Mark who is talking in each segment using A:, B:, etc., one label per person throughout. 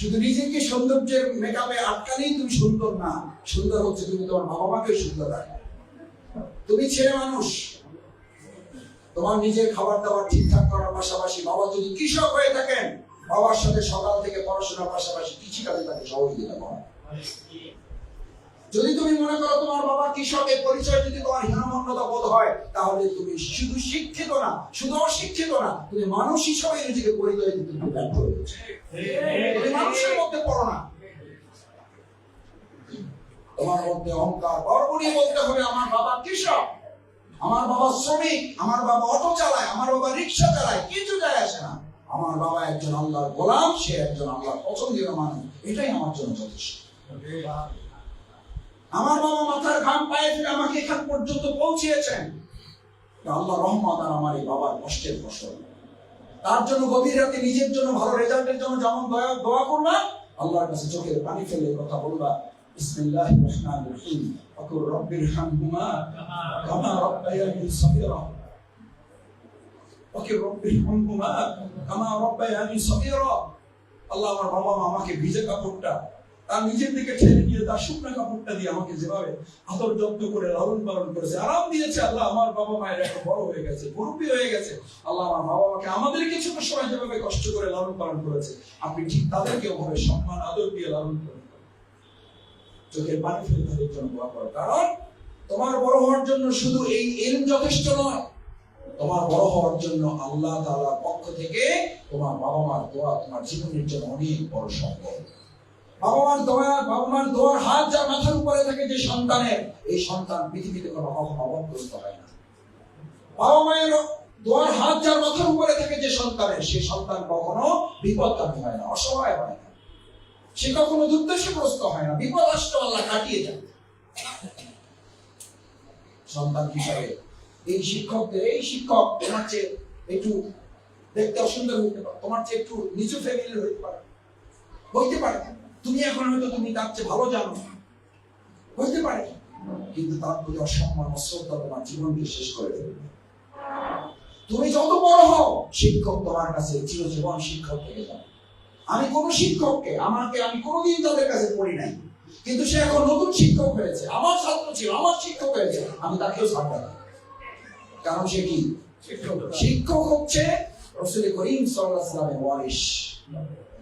A: শুধু নিজেকে সৌন্দর্যের মেকআপে আটকালেই তুমি সুন্দর না, সুন্দর হচ্ছে তুমি তোমার বাবা মাকে সুন্দর রাখো। তুমি ছেলে মানুষ, তোমার নিজের খাবার দাবার ঠিকঠাক করার পাশাপাশি বাবা যদি কৃষক হয়ে থাকেন, বাবার সাথে সকাল থেকে পড়াশোনার পাশাপাশি কৃষিকাজে তাকে সহযোগিতা করা। যদি তুমি মনে করো তোমার বাবা কৃষকের পরিচয় যদি তোমার হীনমন্যতা বোধ হয়, তাহলে তুমি শুধু শিক্ষিত না, শুধু অশিক্ষিত না, তুমি মানুষ হিসেবে নিজেকে পরিচয় দিতে তুমি ব্যর্থ মানুষের মধ্যে পড়ো না। তোমার মধ্যে অহংকার বলতে হবে, আমার বাবা কৃষক, আমার বাবা শ্রমিক, আমার বাবা অটো চালায়, আমার বাবা রিক্সা চালায়, কিছু যায় আসে না। আমার বাবা একজন আল্লাহর গোলাম, সে একজন আল্লাহর পছন্দের মানুষ, এটাই আমার জন্য যথেষ্ট। আমার বাবা মাথার ঘাম পায়ে আমাকে এখান পর্যন্ত পৌঁছিয়েছেন। আল্লাহ রহমত আর আমার এই বাবার কষ্টের ফসল। তার জন্য গভীর রাতে নিজের জন্য ভালো রেজাল্টের জন্য যেমন দয়া, দোয়া করবা আল্লাহর কাছে চোখের পানি ফেলে কথা বলবা রহিম আকুর রব্বির হামহুমা, কামা ওকে রব্বির হামহুমা, কামা আল্লাহ আমার বাবা আমাকে ভিজে কাপড়টা তার নিজের দিকে ঠেলে নিয়ে তার শুকনা কাপড়টা দিয়ে আমাকে যেভাবে আদর যত্ন করে, লালন পালন করেছে, আরাম দিয়েছে, আল্লাহ আমার বাবা মায়ের একটা বড় হয়ে গেছে, মুরব্বী হয়ে গেছে। আল্লাহ আমার বাবা মাকে কিছু সময় যেভাবে কষ্ট করে লালন পালন করেছে, আপনি ঠিক তাদেরকে ওভাবে সম্মান, আদর দিয়ে লালন পালন করেন। চোখের পানি ফেলে তাদের জন্য দোয়া করো। কারণ তোমার বড় হওয়ার জন্য শুধু এই এলম যথেষ্ট নয়, তোমার বড় হওয়ার জন্য আল্লাহ তাআলার পক্ষ থেকে তোমার বাবা মার দোয়া তোমার জীবনের জন্য অনেক বড় সম্পদ। বাবা মার দোয়া বাবা দোয়ার হাত যার মাথার উপরে থাকে যে সন্তানের, এই সন্তান পৃথিবীতে কোনো অভাবগ্রস্ত হয় না। বাবা মায়ের দোয়ার হাত যার মাথার উপরে থাকে যে সন্তানের, সে সন্তান কখনো বিপদগামী হয় না, অসহায় হয় না। সে কখনো দুর্দশাগ্রস্ত হয় না বিপদ আসলে আল্লাহ কাটিয়ে যায় সন্তান হিসাবে এই শিক্ষকদের, এই শিক্ষক তোমার চেয়ে একটু দেখতে অসুন্দর হইতে পারে, তোমার চেয়ে একটু নিচু ফ্যামিলির হইতে পারে হইতে পারে। তুমি এখন হয়তো তুমি তার চেয়ে ভালো জানো। হইতে পারে। কিন্তু তার প্রতি অসম্মান অশ্রদ্ধা তোমার জীবনকে শেষ করে ফেলবে তুমি যত বড় হও শিক্ষক তোমার কাছে চিরজীবন শিক্ষক থেকে যাবে। আমি কোন শিক্ষককে আমাকে আমি কোনোদিন তাদের কাছে পড়ি নাই। কিন্তু সে এখন নতুন শিক্ষক হয়েছে। আমার ছাত্র ছিল আমার শিক্ষক হয়েছে। আমি তাকেও ছাড়বো না কারণ সে কি? শিক্ষক হচ্ছে রসুল করিম সাল্লাল্লাহু আলাইহি ওয়াসাল্লামের ওয়ারিশ।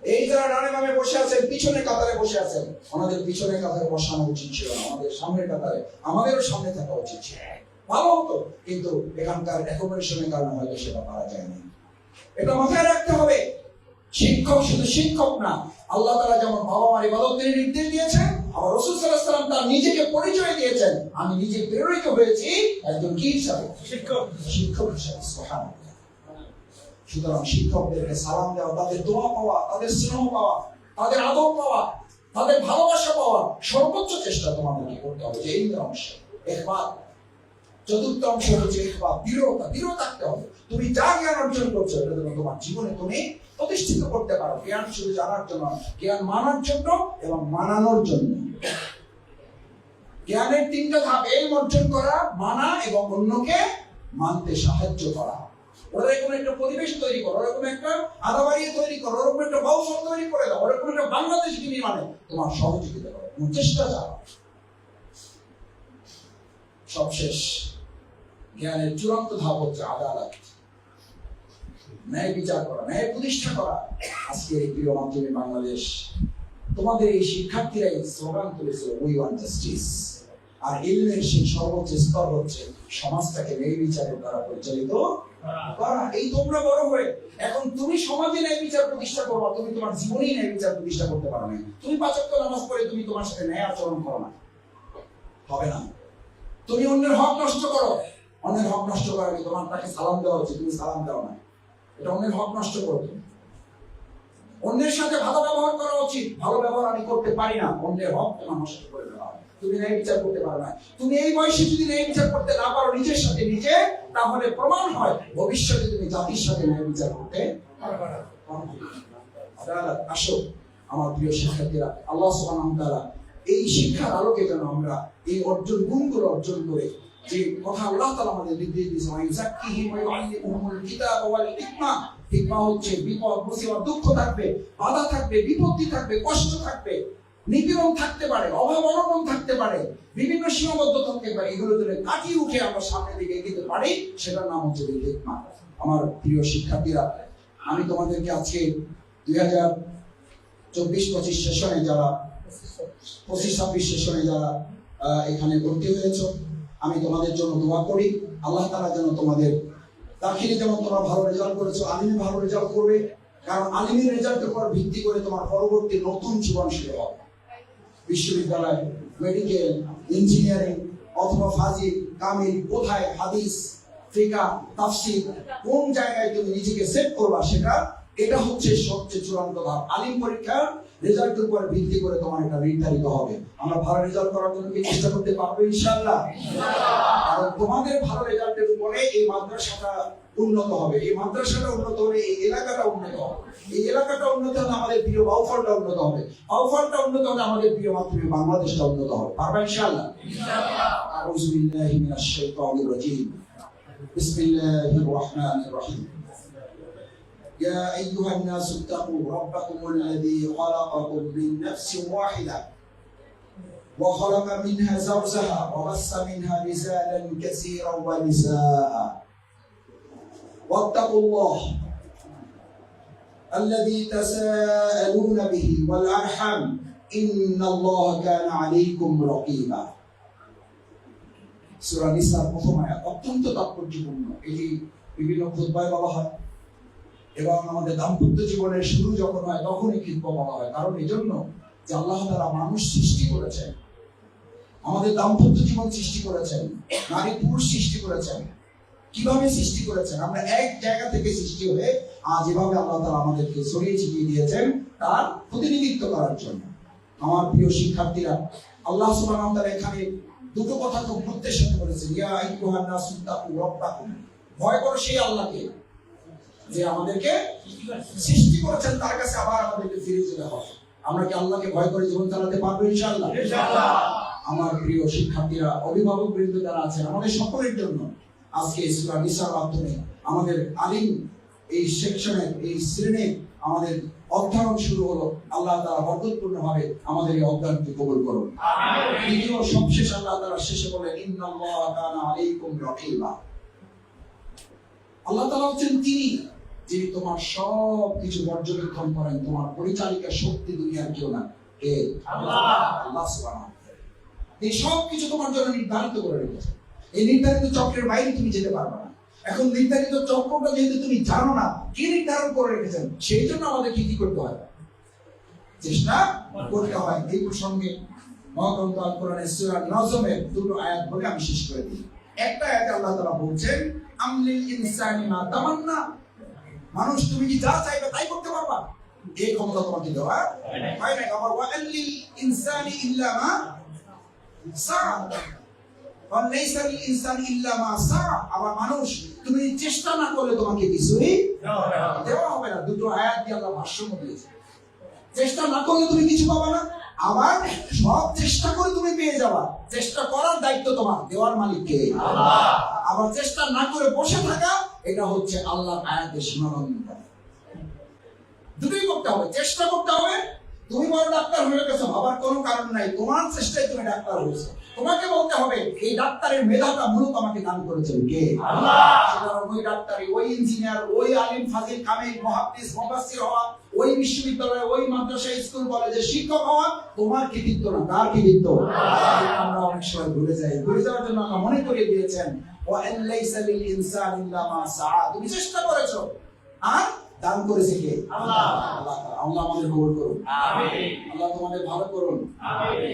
A: এই যারা ডানে বামে বসে আছেন পিছনে কাতারে বসে আছেন আমাদের পিছনে কাতারে বসানো উচিত ছিল আমাদের সামনের কাতারে আমাদেরও সামনে থাকা উচিত ছিল। ভালো হতো কিন্তু এখানকার অ্যাকোমোডেশনের কারণে হয়তো সেটা পারা যায়নি। এটা মাথায় রাখতে হবে শিক্ষক শুধু শিক্ষক না আল্লাহ তারা যেমন বাবা মার ইবাদতের নির্দেশ দিয়েছেন আবার রাসূল আলাইহি সাল্লাম তার নিজেকে পরিচয় দিয়েছেন। আমি নিজে প্রেরিত হয়েছি একজন কি হিসাবে?
B: শিক্ষক।
A: শিক্ষক হিসাবে সুতরাং শিক্ষকদেরকে সালাম দেওয়া, তাদের দোয়া পাওয়া, তাদের স্নেহ পাওয়া, তাদের আদর পাওয়া, তাদের ভালোবাসা পাওয়া সর্বোচ্চ চেষ্টা তোমাদেরকে করতে হবে, যে এই অংশ। একবার চতুর্থ অংশ হচ্ছে একবার দৃঢ়তা, দৃঢ় থাকতে হবে। তুমি যা জ্ঞান অর্জন করছ, এটা যেন তোমার জীবনে তুমি প্রতিষ্ঠিত করতে পারো। জ্ঞান শুধু জানার জন্য জ্ঞান মানার জন্য এবং মানানোর জন্য। জ্ঞানের তিনটা ধাপ এই অর্জন করা, মানা এবং অন্যকে মানতে সাহায্য করা। ওরকম একটা পরিবেশ তৈরি করো, ওরকম একটা আদাবাড়িয়ে তৈরি করো, ওরকম একটা বাউসল তৈরি করে দাও, ওরকম একটা বাংলাদেশ নির্মাণে তোমার সহযোগিতা করো তোমার চেষ্টা চাও সবশেষ, জ্ঞানের চূড়ান্ত ধাপ হচ্ছে আদালত। ন্যায় বিচার করা, ন্যায় প্রতিষ্ঠা করা। আজকে এই প্রিয় মাধ্যমে বাংলাদেশ, তোমাদের এই শিক্ষার্থীরাই স্লোগান তুলেছিল উই ওয়ান্ট জাস্টিস আর ইলমের সেই সর্বোচ্চ স্তর হচ্ছে সমাজটাকে ন্যায় বিচারের দ্বারা পরিচালিত এই তোমরা বড় হয়ে, এখন তুমি সমাজে ন্যায় বিচার প্রতিষ্ঠা করবা, তুমি তোমার জীবনেই ন্যায় বিচার প্রতিষ্ঠা করতে পারো না। তুমি পাঁচক্য নামাজ পড়ে তুমি তোমার সাথে ন্যায় আচরণ করো না। হবে না। তুমি অন্যের হক নষ্ট করো। অন্যের হক নষ্ট করার আগে তোমার তাকে সালাম দেওয়া উচিত, তুমি সালাম দাও না। এটা অন্যের হক নষ্ট করো তুমি। অন্যের সাথে ভালো ব্যবহার করা উচিত, ভালো ব্যবহার আমি করতে পারি না, অন্যের হক তোমার নষ্ট করে। তুমি ন্যায় বিচার করতে পারো না তুমি এই বয়সে যদি ন্যায় বিচার করতে না পারো নিজের সাথে নিজে, তাহলে প্রমাণ হয় ভবিষ্যতে তুমি জাতির সাথে ন্যায় বিচার করতে। আসো, আমার প্রিয় শিক্ষার্থীরা, আল্লাহ এই শিক্ষার আলোকে যেন আমরা এই অর্জন, গুণগুলো অর্জন করে যে কথা আল্লাহ তাআলা আমাদের নির্দেশ দিয়েছেন ওয়াল হিকমা ফিতনা হচ্ছে বিপদ, মুসিবত, দুঃখ থাকবে, বাধা থাকবে, বিপত্তি থাকবে, কষ্ট থাকবে, নিপীড়ন থাকতে পারে, অভাব, অনটন থাকতে পারে, বিভিন্ন সীমাবদ্ধ থাকতে পারে এগুলো যদি কাটিয়ে উঠে আমরা সামনের দিকে এগিয়ে পারি, সেটার নাম হচ্ছে হিকমা আমার প্রিয় শিক্ষার্থীরা, আমি তোমাদেরকে আজকে দুই হাজার চব্বিশ পঁচিশ সেশনে যারা, পঁচিশ ছাব্বিশ সেশনে যারা এখানে ভর্তি হয়েছ, আমি তোমাদের জন্য দোয়া করি, আল্লাহ তারা যেন তোমাদের দাখিলে যেমন তোমরা ভালো রেজাল্ট করেছ, আলিমে ভালো রেজাল্ট করবে, কারণ আলিমের রেজাল্টের উপর ভিত্তি করে তোমার পরবর্তী নতুন জীবন শুরু হবে। বিশ্ববিদ্যালয় মেডিকেল ইঞ্জিনিয়ারিং অথবা ফাজিল কামিল কোথায় হাদিস ফিকা তাফসির কোন জায়গায় তুমি নিজেকে সেট করবা সেটা? এটা হচ্ছে সবচেয়ে চূড়ান্ত ভাব আলিম পরীক্ষার রেজাল্টের উপর ভিত্তি করে তোমার এটা নির্ধারিত হবে। আমরা ভালো রেজাল্ট করার জন্য কি চেষ্টা করতে পারব? ইনশাল্লাহ আর তোমাদের ভালো রেজাল্টের উপরে এই মাদ্রাসাটা উন্নত হবে। এই মাদ্রাসাটা উন্নত হলে এই এলাকাটা উন্নত হবে। এই এলাকাটা উন্নত হলে আমাদের প্রিয় বাউফলটা উন্নত হবে। বাউফলটা উন্নত হলে আমাদের প্রিয় মাতৃভূমি বাংলাদেশটা উন্নত হবে। পারবা ইনশাআল্লাহ। আউযু বিল্লাহি মিনাশ শাইতানির রাজিম। বিসমিল্লাহির রহমানির রহিম। يا أيها الناس اتقوا ربكم الذي خلقكم من نفس واحدة وخلق منها زوجها وبث منها رجالا كثيرا ونساء واتقوا الله الذي تساءلون به والأرحم إن الله كان عليكم رقيبا সূরা নিসার প্রথম আয়াত অত্যন্ত তাৎপর্যপূর্ণ এটি বিভিন্ন খুতবায় বলা হয় এবং আমাদের দাম্পত্য জীবনের শুরু যখন হয়, তখনই খিতবা বলা হয়। কারণ এই জন্য যে আল্লাহ তারা মানুষ সৃষ্টি করেছেন, আমাদের দাম্পত্য জীবন সৃষ্টি করেছেন, নারী পুরুষ সৃষ্টি করেছেন। কীভাবে সৃষ্টি করেছেন? আমরা এক জায়গা থেকে সৃষ্টি হয়ে আজ এভাবে আল্লাহ তারা আমাদেরকে ছড়িয়ে ছিটিয়ে দিয়েছেন তার প্রতিনিধিত্ব করার জন্য। আমার প্রিয় শিক্ষার্থীরা, আল্লাহ ওয়া এখানে দুটো কথা খুব গুরুত্বের সাথে বলেছেন, ইয়া আইয়ুহান নাসু তাকু ভয় করো সেই আল্লাহকে। যে আমাদেরকে সৃষ্টি করেছেন তার কাছে আবার আমাদেরকে ফিরে যেতে হবে। আমরা কি আল্লাহকে ভয় করে জীবন চালাতে পারব ইনশাআল্লাহ? আমার প্রিয় শিক্ষার্থীরা অভিভাবক বৃন্দ যারা আছেন আমাদের সকলের জন্য আজকে সূরা নিসার মাধ্যমে আমাদের আলিম এই সেকশনের এই শ্রেণির আমাদের অধ্যয়ন শুরু হলো। আল্লাহ তাআলা বরকতপূর্ণ ভাবে আমাদের এই অধ্যয়নকে কবুল করুন। দ্বিতীয় সবশেষ আল্লাহ তাআলা শেষে বলেন ইন্নাল্লাহা কানা আলাইকুম রাকিবা। আল্লাহ তাআলা হচ্ছেন তিনি। যিনি তোমার সব কিছু পর্যবেক্ষণ করেন, তোমার পরিচালিকা শক্তি দুনিয়ার কেউ না। কে? আল্লাহ। এই সব কিছু তোমার জন্য নির্ধারিত করে রেখেছে। এই নির্ধারিত চক্রের বাইরে তুমি যেতে পারবে না। এখন নির্ধারিত চক্রটা যেহেতু তুমি জানো না, কে নির্ধারণ করে রেখেছেন, সেই জন্য আমাদের কি কি করতে হয়? চেষ্টা করতে হয়। এই প্রসঙ্গে মহাগ্রন্থ আল কোরআনের সূরা দুটো আয়াত বলে আমি শেষ করে দিই। একটা আয়াতে আল্লাহ তাআলা বলছেন, আমলিল ইনসানি মা তামান্না মানুষ তুমি কি যা চাইবে তাই করতে পারবা? এই ক্ষমতা তোমাকে দেওয়া হয়? না আবার ওয়াল্লিল ইনসানি ইল্লা মা সা ইনসানি ইল্লা মা সা আবার মানুষ তুমি চেষ্টা না করলে তোমাকে কিছুই দেওয়া হবে না। দুটো আয়াত দিয়ে আল্লাহ দিয়েছে চেষ্টা না করলে তুমি কিছু পাবা না। আবার সব চেষ্টা করে তুমি পেয়ে যাবা। চেষ্টা করার দায়িত্ব তোমার দেওয়ার মালিক কে আবার চেষ্টা না করে বসে থাকা এটা হচ্ছে আল্লাহর আয়াতের সীমাবদ্ধতা দুটোই করতে হবে চেষ্টা করতে হবে। তুমি বড় ডাক্তার হয়ে গেছো ভাবার কোনো কারণ নাই। তোমার চেষ্টায় তুমি ডাক্তার হয়েছো। তোমাকে বলতে হবে এই ডাক্তারের মেধাটা মূলত আমাকে দান করেছেন কে? সুতরাং ওই ডাক্তারি ওই ইঞ্জিনিয়ার ওই আলিম ফাজিল কামিল মুহাদ্দিস মুফাসসির হওয়া ওই বিশ্ববিদ্যালয়ে ওই মাদ্রাসা স্কুল কলেজে শিক্ষক হওয়া তোমার কৃতিত্ব না কার কৃতিত্ব? আমরা অনেক সময় ভুলে যাই। ভুলে যাওয়ার জন্য আল্লাহ মনে করিয়ে দিয়েছেন তুমি চেষ্টা করেছ। আর দান করেছে কে? আল্লাহ। আল্লাহ আল্লাহ আমাদের কবুল করুন। আল্লাহ তোমাদের ভালো করুন।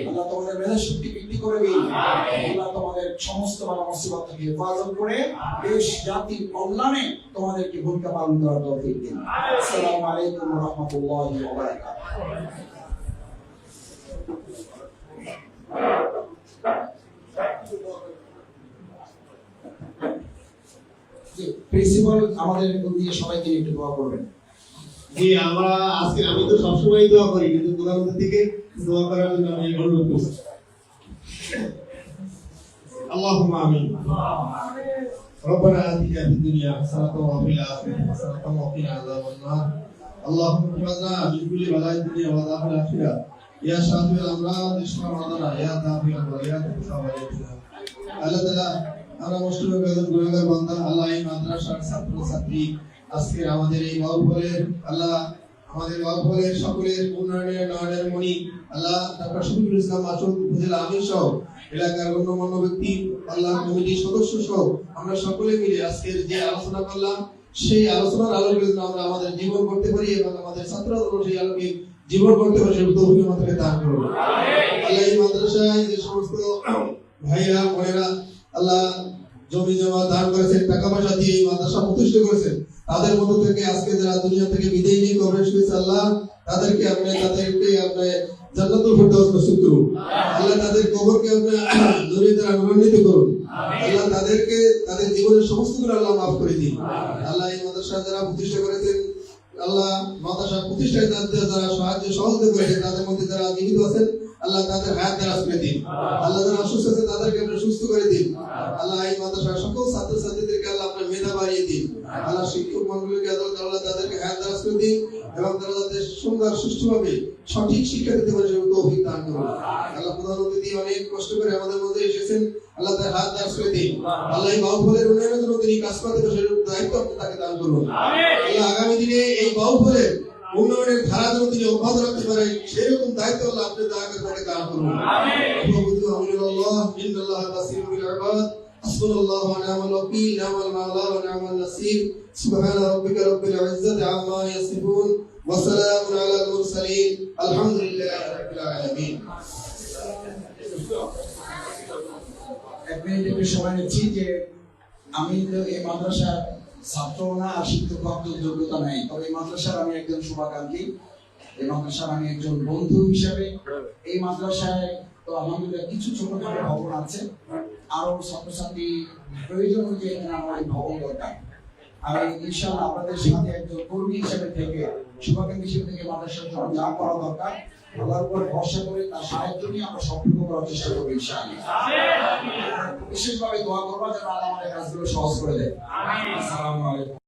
A: আল্লাহ তোমাদের মেধা শক্তি বৃদ্ধি করে দিন। আল্লাহ তোমাদের সমস্ত বালা মুসিবত থেকে হেফাজত করে দেশ জাতির কল্যাণে তোমাদেরকে ভূমিকা পালন করার তৌফিক দিন। আসসালামু আলাইকুম ওয়া রাহমাতুল্লাহি ওয়া বারাকাতুহু। প্রিন্সিপাল আমাদের দিয়ে সবাইকে একটু দোয়া করবেন
B: জি আমরা আজকে আমি তো সবসময় দোয়া করি কিন্তু দোকান থেকে দোয়া করার জন্য আমি অনুরোধ করছি আল্লাহুম্মা আমিন ربنا آتنا في الدنيا حسنة وفي الآخرة حسنة وقنا عذاب النار اللهم احفظنا من كل بلاء الدنيا وعذاب الآخرة يا شافي الأمراض اشف مرضنا يا دافع البريات اشف بلياتنا আল্লাহ তাআলা আমাদের এলাকার ব্যক্তি, আল্লাহ সদস্য আমরা সকলে মিলে আজকের যে আলোচনা করলাম, সেই আলোচনার আমাদের জীবন করতে পারি এবং আমাদের ছাত্র আলোকে জীবন করতে পারি দান করুন আল্লাহ এই মাদ্রাসায় যে সমস্ত ভাইরা বোনেরা আল্লাহ জমি জমা দান করেছেন টাকা পয়সা দিয়ে এই মাদ্রাসা প্রতিষ্ঠা করেছেন তাদের মধ্য থেকে আজকে যারা দুনিয়া থেকে বিদায় নিয়ে কবরে শুয়েছে আল্লাহ তাদেরকে আপনি তাদেরকে আপনি জান্নাতুল ফেরদাউস নসিব করুন আল্লাহ তাদের কবরকে আপনি নূরে দ্বারা নূরান্বিত করুন আল্লাহ তাদেরকে তাদের জীবনের সমস্তগুলো আল্লাহ মাফ করে দিন আল্লাহ এই মাদ্রাসা যারা প্রতিষ্ঠা করেছেন, আল্লাহ মাদ্রাসা প্রতিষ্ঠায় তাদের যারা সাহায্য সহযোগিতা করেছেন, তাদের মধ্যে যারা জীবিত আছেন, আল্লাহ তাদের হায়াত দ্বারা করে দিন। আল্লাহ যারা অসুস্থ আছে তাদেরকে আপনি সুস্থ করে দিন। আল্লাহ এই মাদ্রাসার সকল ছাত্র ছাত্রীদেরকে আল্লাহ আপনার মেধা বাড়িয়ে দিন। আল্লাহ শিক্ষক মন্ডলীকে আল্লাহ তাদেরকে হায়াত দ্বারা করে দিন। এবং তারা যাতে সুন্দর সুষ্ঠুভাবে সঠিক শিক্ষা দিতে পারে সেই তৌফিক দান করুন। আল্লাহ প্রধান অতিথি অনেক কষ্ট করে আমাদের মধ্যে এসেছেন। আল্লাহ তার হাত দ্বারা করে দিন। আল্লাহ বাহুফলের উন্নয়নের জন্য তিনি কাজ করতে পারে দায়িত্ব আপনি তাকে দান করুন। আল্লাহ আগামী দিনে এই বাহুফলের উন্নয়নের ধারা যেন তিনি অব্যাহত রাখতে পারেন সেরকম দায়িত্ব আল্লাহ আপনি দয়া করে তাকে দান করুন। প্রভু আমিনুল্লাহ ইন্নাল্লাহ বাসীরুল বিল ওয়া নি'মান নাসির। সুবহান রাব্বিকা রাব্বিল ইজ্জাতি আম্মা ইয়াসিফুন ওয়া সালামুন আলাল মুরসালিন। আলহামদুলিল্লাহি রাব্বিল
A: এক মিনিট একটু সময় নিচ্ছি যে আমি তো এই মাদ্রাসার ছাত্র না, আর শিক্ষক যোগ্যতা নাই। তবে এই মাদ্রাসার আমি একজন শুভাকাঙ্ক্ষী, এই মাদ্রাসার আমি একজন বন্ধু হিসাবে। এই মাদ্রাসায় তো আলহামদুলিল্লাহ কিছু ছোটখাটো ভবন আছে। আরও ছাত্রছাত্রী প্রয়োজন অনুযায়ী এখানে এই ভবন দরকার। আমি ইনশাআল্লাহ আপনাদের সাথে একজন কর্মী হিসেবে থেকে শুভাকাঙ্ক্ষী হিসেবে থেকে মাদ্রাসার জন্য যা করা দরকার আল্লাহর উপর ভরসা করে তার সাহায্য নিয়ে আমরা সম্পূর্ণ করার চেষ্টা করব ইনশাআল্লাহ। বিশেষভাবে দোয়া করব যেন আল্লাহ আমাদের কাজগুলো সহজ করে দেয়। আসসালামু আলাইকুম।